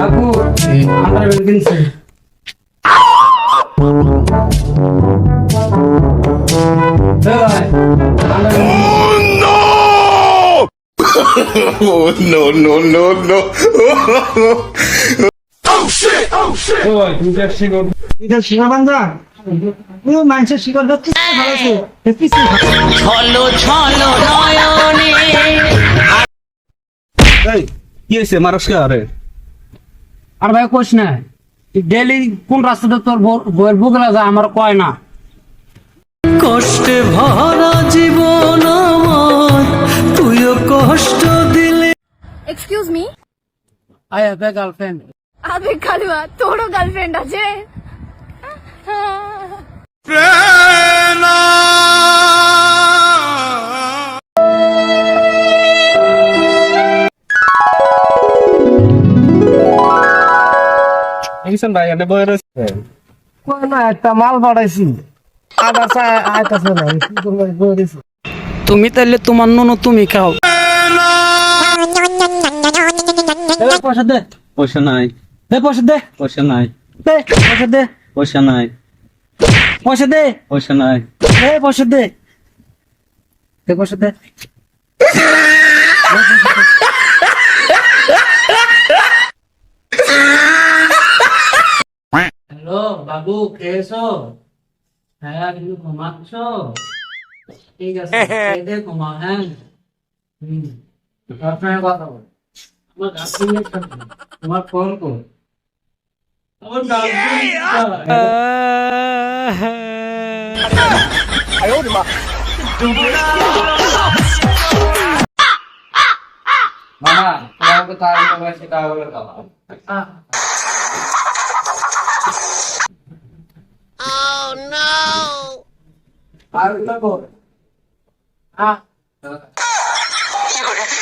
আপু আমরা কিনছে Oh no no no no! কর এটা শিখা বান্ধা ও মানুষের শিকড় ধরতে ভালোছে কিছু কি হয়েছে আরে? আর ভাই কোশ না ডেলি কোন রাস্তাতে তোর বউ- বউয়ের বুকলা যায় আমার কয় না। কষ্টে ভরা জীবন আমার তুইও কষ্ট দিলে। Excuse me I have a girlfriend আবে কালুয়া তোরও গার্লফ্রেন্ড আছে? এইসব ভাই এনে বয়ে রয়েছে। কই একটা মাল পাঠাইছি। আবার আইতাছে না কি করব বলে দিছি তুমি তাহলে তোমার নুনু তুমি খাও। পয়সা দে। পয়সা নাই। দে পয়সা দে। পয়সা নাই। দে পয়সা দে। পয়সা নাই। পয়সা দে। পয়সা নাই। এ পয়সা দে। দে পয়সা দে। হ্যালো বাবু খেয়েছো? হ্যাঁ তুমি ঘুমাচ্ছ? ঠিক আছে খেয়ে দে ঘুমাও হ্যাঁ। হুম তার কথা বল। আমার গার্লফ্রেন্ডের তোমার ফোন কর। আমার গার্লফ্রেন্ড মামা তোমাকে তার তোমার সেটা বলে দাও আর এটা কর আহ দিলওয়ালে কুছ